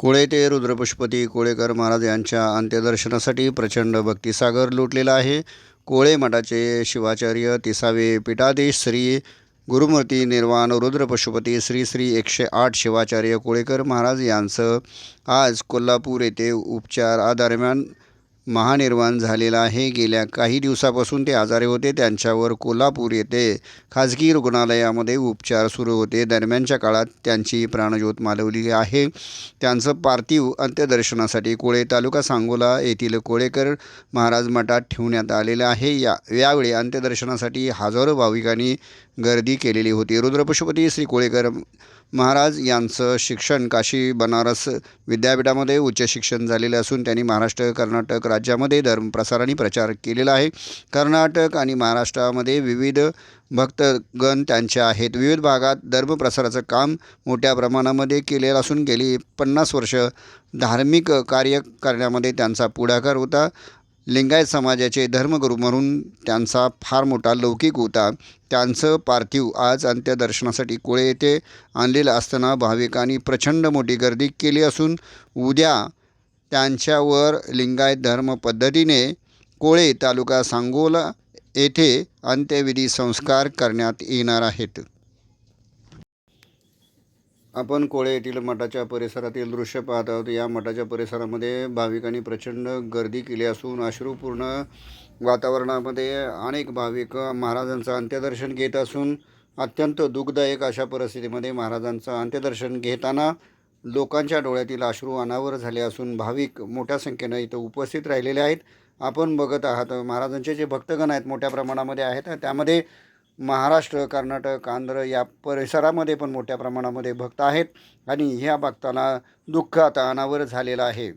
कोळे ते रुद्रपुष्पती कोळेकर महाराज यांच्या अंत्यदर्शनासाठी प्रचंड भक्तिसागर लुटलेला आहे. कोळे मठाचे शिवाचार्य तिसावे पीठाधीश श्री गुरुमूर्ती निर्वाण रुद्रपशुपती श्री श्री एकशे आठ शिवाचार्य कोळेकर महाराज यांचं आज कोल्हापूर येथे उपचारादरम्यान महानिर्वाण झालेला आहे. गेल्या काही दिवसापासून ते आजारी होते. त्यांच्यावर कोल्हापूर येथे खाजगी रुग्णालयामध्ये उपचार सुरू होते. दरम्यानच्या काळात त्यांची प्राणज्योत मालवली आहे. त्यांचं पार्थिव अंत्यदर्शनासाठी कोळे तालुका सांगोला येथील कोळेकर महाराज मठात ठेवण्यात आलेलं आहे. या यावेळी अंत्यदर्शनासाठी हजारो भाविकांनी गर्दी केलेली होती. रुद्रपशुपती श्री कोळेकर महाराज यांचं शिक्षण काशी बनारस विद्यापीठामध्ये उच्च शिक्षण झालेले असून त्यांनी महाराष्ट्र कर्नाटक राज्यामध्ये धर्मप्रसाराने प्रचार केलेला आहे. कर्नाटक आणि महाराष्ट्रामध्ये विविध भक्तगण त्यांचे आहेत. विविध भागात धर्मप्रसाराचं काम मोठ्या प्रमाणामध्ये केलेलं असून गेली पन्नास वर्ष धार्मिक कार्य करण्यामध्ये त्यांचा पुढाकार होता. लिंगायत समाजाचे धर्मगुरू म्हणून त्यांचा फार मोठा लौकिक होता. त्यांचं पार्थिव आज अंत्यदर्शनासाठी कोळे येथे आणलेलं असताना भाविकांनी प्रचंड मोठी गर्दी केली असून उद्या त्यांच्यावर लिंगायत धर्म पद्धतीने कोळे तालुका सांगोला येथे अंत्यविधी संस्कार करण्यात येणार आहेत. आपण कोळे येथील मठाच्या परिसरातील दृश्य पाहत आहोत. या मठाच्या परिसरामध्ये भाविकांनी प्रचंड गर्दी केली असून अश्रूपूर्ण वातावरणामध्ये अनेक भाविक महाराजांचं अंत्यदर्शन घेत असून अत्यंत दुःखदायक अशा परिस्थितीमध्ये महाराजांचं अंत्यदर्शन घेताना लोकांच्या डोळ्यातील अश्रू अनावर झाले असून भाविक मोठ्या संख्येनं इथं उपस्थित राहिलेले आहेत. आपण बघत आहात महाराजांचे जे भक्तगण आहेत मोठ्या प्रमाणामध्ये आहेत त्यामध्ये महाराष्ट्र कर्नाटक आंध्र या परिसरामध्ये पण मोठ्या प्रमाणामध्ये भक्त आहेत आणि ह्या भक्तांना दुःख आता अनावर झालेलं आहे.